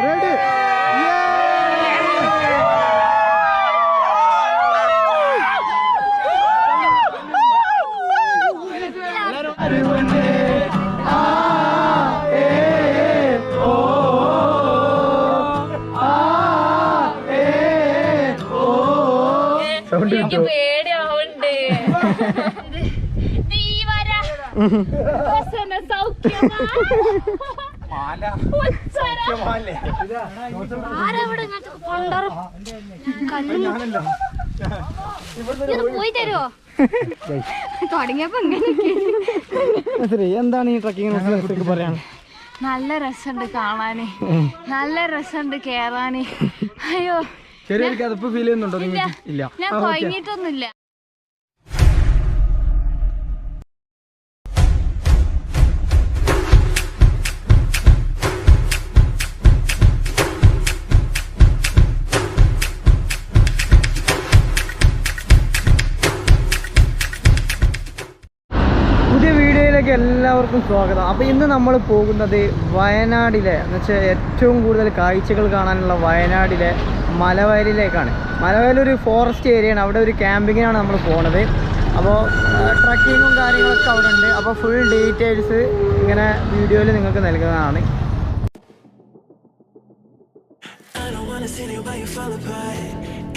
Ready sound എനിക്ക് കിട്ടും പേടിയാവുണ്ട്. നീ വരാ സൗഖ്യമാ. ആരവിടെ പോയി. തരുമോ തുടങ്ങിയപ്പോ ഇങ്ങനെ എന്താണ് ഈ ട്രക്കിങ്ങിനെ കുറിച്ച് പറയാൻ? നല്ല രസമുണ്ട് കാണാന്. നല്ല രസമുണ്ട് കേറാന്. അയ്യോ. ചെറിയ അതിപ്പോ ഫീൽ ചെയ്യുന്നുണ്ടോ ഇല്ല. ഞാൻ ആ, എല്ലാവർക്കും സ്വാഗതം. അപ്പോൾ ഇന്ന് നമ്മൾ പോകുന്നത് വയനാടിലെ എന്ന് വെച്ചാൽ ഏറ്റവും കൂടുതൽ കാഴ്ചകൾ കാണാനുള്ള വയനാടിലെ മലവയലിലേക്കാണ്. മലവയലൊരു ഫോറസ്റ്റ് ഏരിയയാണ് അവിടെ ഒരു ക്യാമ്പിങ്ങിനാണ് നമ്മൾ പോണത്. അപ്പോൾ ട്രക്കിങ്ങും കാര്യങ്ങളൊക്കെ അവിടെ ഉണ്ട്. അപ്പോൾ ഫുൾ ഡീറ്റെയിൽസ് ഇങ്ങനെ വീഡിയോയിൽ നിങ്ങൾക്ക് നൽകുന്നതാണ്.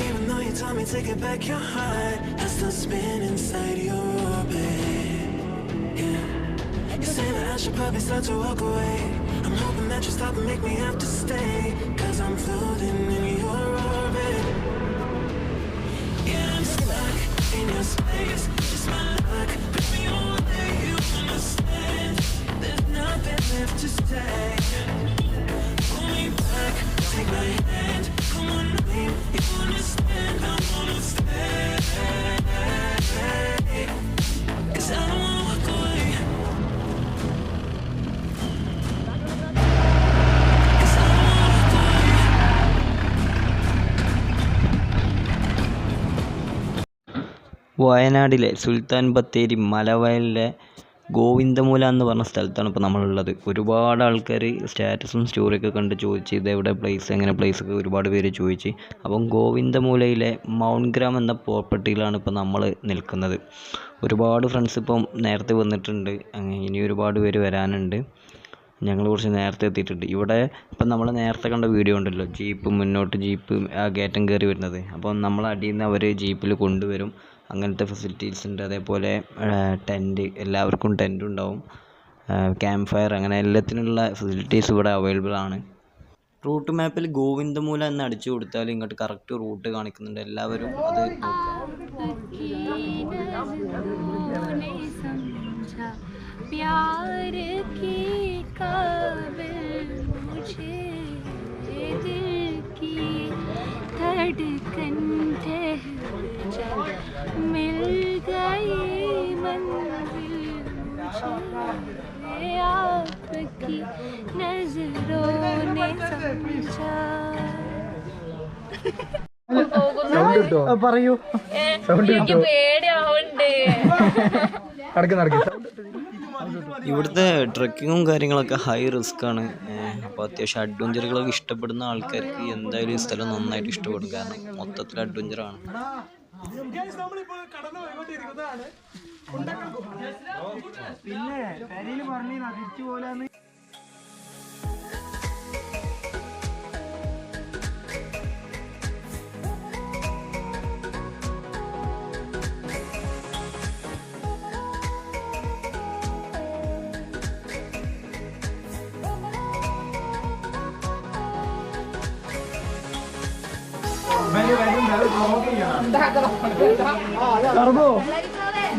Even though you told me to get back your heart, I still spin inside your orbit. You say that I should probably start to walk away. I'm hoping that you stop and make me have to stay. Cause I'm floating വയനാടിലെ Sultan Bathery മലവയലിലെ ഗോവിന്ദമൂല എന്ന് പറഞ്ഞ സ്ഥലത്താണ് ഇപ്പോൾ നമ്മളുള്ളത്. ഒരുപാട് ആൾക്കാർ സ്റ്റാറ്റസും സ്റ്റോറിയൊക്കെ കണ്ട് ചോദിച്ച് ഇത് എവിടെ പ്ലേസ് എങ്ങനെ പ്ലേസ് ഒക്കെ ഒരുപാട് പേര് ചോദിച്ച്. അപ്പം ഗോവിന്ദമൂലയിലെ മൗണ്ട് ഗ്രാം എന്ന പ്രോപ്പർട്ടിയിലാണ് ഇപ്പോൾ നമ്മൾ നിൽക്കുന്നത്. ഒരുപാട് ഫ്രണ്ട്സ് ഇപ്പം നേരത്തെ വന്നിട്ടുണ്ട്. ഇനി ഒരുപാട് പേര് വരാനുണ്ട്. ഞങ്ങൾ കുറച്ച് നേരത്തെ എത്തിയിട്ടുണ്ട്. ഇവിടെ ഇപ്പം നമ്മൾ നേരത്തെ കണ്ട വീഡിയോ ഉണ്ടല്ലോ. ജീപ്പ് മുന്നോട്ട് ജീപ്പ് ആ ഗേറ്റം കയറി വരുന്നത്. അപ്പം നമ്മൾ അടിയിൽ നിന്ന് അവർ ജീപ്പിൽ കൊണ്ടുവരും. അങ്ങനത്തെ ഫെസിലിറ്റീസ് ഉണ്ട്. അതേപോലെ ടെന്റ് എല്ലാവർക്കും ടെന്റ് ഉണ്ടാവും. ക്യാമ്പ് ഫയർ അങ്ങനെ എല്ലാത്തിനുള്ള ഫെസിലിറ്റീസ് ഇവിടെ അവൈലബിൾ ആണ്. റൂട്ട് മാപ്പിൽ ഗോവിന്ദമൂല എന്ന് അടിച്ചു കൊടുത്താൽ ഇങ്ങോട്ട് കറക്റ്റ് റൂട്ട് കാണിക്കുന്നുണ്ട്. എല്ലാവരും അത് നോക്കുക. मिल गई मंजिल मुझे आपकी नजरों ने समझा സൗണ്ട് കിട്ടുമോ പറയൂ സൗണ്ട് എനിക്ക് കിട്ടുമോ പേടിയാവുണ്ട് നടക്ക് നടക്ക് ഇവിടുത്തെ ട്രക്കിങ്ങും കാര്യങ്ങളൊക്കെ ഹൈ റിസ്ക് ആണ് അപ്പോൾ അത്യാവശ്യം അഡ്വഞ്ചറുകളൊക്കെ ഇഷ്ടപ്പെടുന്ന ആൾക്കാർക്ക് എന്തായാലും ഈ സ്ഥലം നന്നായിട്ട് ഇഷ്ടപ്പെടും കാരണം മൊത്തത്തിൽ അഡ്വഞ്ചറാണ് പിന്നെ പെരയിൽ പറഞ്ഞു തിരിച്ചു പോലാന്ന്. സർബോ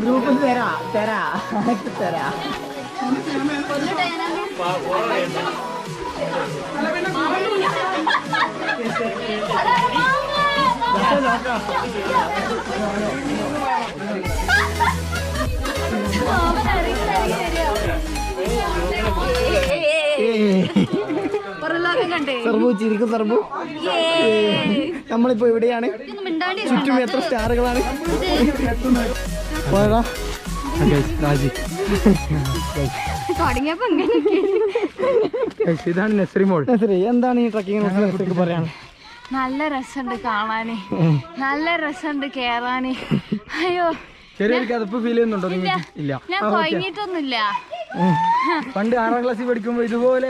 ഗ്രൂപ്പിൽ തരാ തരാ തരാ. പുറലോകം കണ്ടേ? സർബു നമ്മളിപ്പോ എവിടെയാണ്? മിണ്ടാണ്ടി ചുറ്റും എത്ര സ്റ്റാറുകളാണ്? പോയതാ രാജി. ഇതാണ് നസ്രി മോൾ. നസ്രി, എന്താണ് ഈ ട്രക്കിങ്ങിനെ കുറിച്ച് പറയാൻ നല്ല രസമുണ്ട് കാണാന്. നല്ല രസമുണ്ട് കേറാന്. അയ്യോ. ചെറിയൊരു കിതപ്പ് ഫീൽ ചെയ്യുന്നുണ്ടോ ഇല്ല. ഞാൻ കൊയങ്ങിട്ടൊന്നുമില്ല പണ്ട് ആറാം ക്ലാസ്സിൽ പഠിക്കുമ്പോ ഇതുപോലെ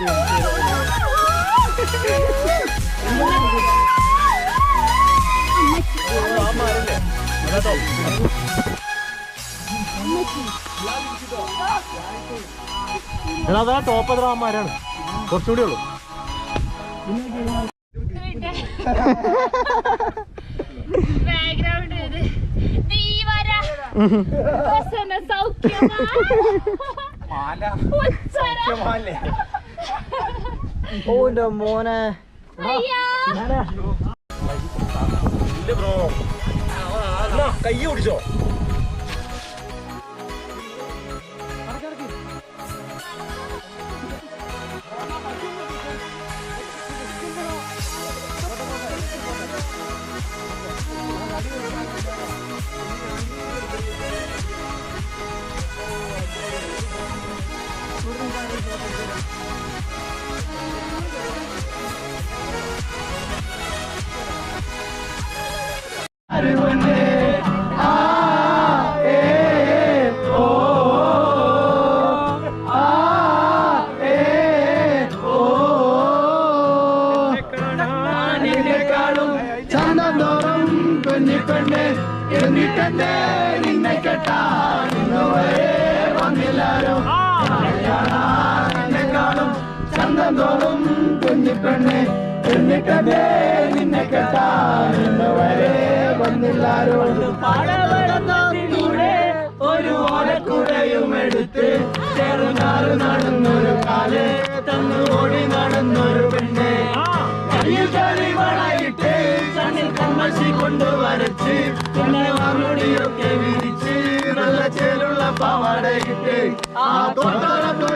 മോനെ അതാ ടോപ്പ് എത്ര അമ്മമാരാണ് കുറച്ചുകൂടി ഉള്ളൂ ബാക്ക്ഗ്രൗണ്ട് ഇത് ഓന്റെ മോനെ കൈ ഓടിച്ചോ നീ വരാ കാണും സൗഖ്യമാ ഉച്ചര. ഓ എന്റെ മോനെ അയ്യാ കൈ പിടിച്ചോ ഒരു ഓലക്കുടയും എടുത്ത് ചെറുനാറ് നടന്നൊരു കാൽ തന്നു ഓടി നടന്നൊരു പെണ്ണ് കയ്യിൽ കരിവളയിട്ട് കണ്ണിൽ കമ്മശി കൊണ്ട് വരച്ച് പിന്നെ മറുപടിയൊക്കെ വിരിച്ച് നല്ല ചേലുള്ള പാവാടയിട്ട് ആ തോട്ടോളത്തുള്ളൊരു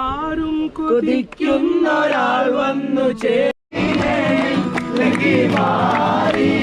ആരും കൊതിക്കുന്നൊരാൾ വന്നു ചേരി മാറിയുന്നോളെ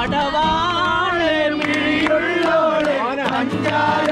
പടവാളെ മിഴിയുള്ളോളെ അഞ്ചാര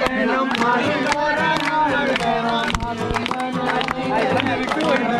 Thank you.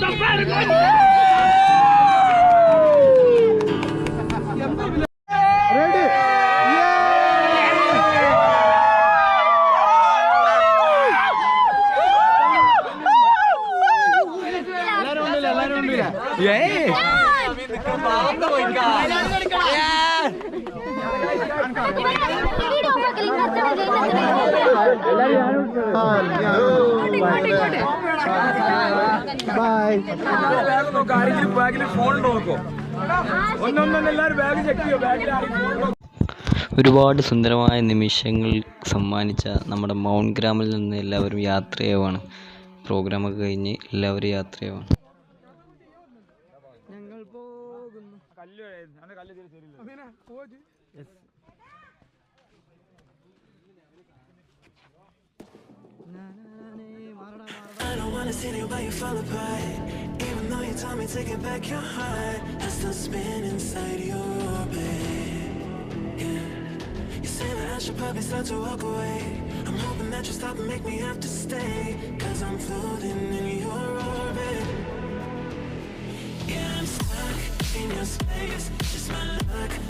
റെഡി ബൈ ആരെങ്കിലും ബാഗിൽ ഫോൺ നോക്കോ ഒന്നൊന്നും എല്ലാവരും ബാഗ് ചെക്ക് ചെയ്യോ ബാഗിൽ ആരെങ്കിലും ഒരുപാട് സുന്ദരമായ നിമിഷങ്ങൾ സമ്മാനിച്ച നമ്മുടെ മൗണ്ട് ഗ്രാമിൽ നിന്ന് എല്ലാവരും യാത്രയാവാണ്. പ്രോഗ്രാമൊക്കെ കഴിഞ്ഞ് എല്ലാവരും യാത്രയാവാണ്. See you apart. Even though you told me to get back your heart, I still spin inside your orbit. Yeah. You say that I should probably start to walk away. I'm hoping that you stop and make me have to stay. Cause I'm floating in your orbit. Yeah, I'm stuck in your space. Just my luck.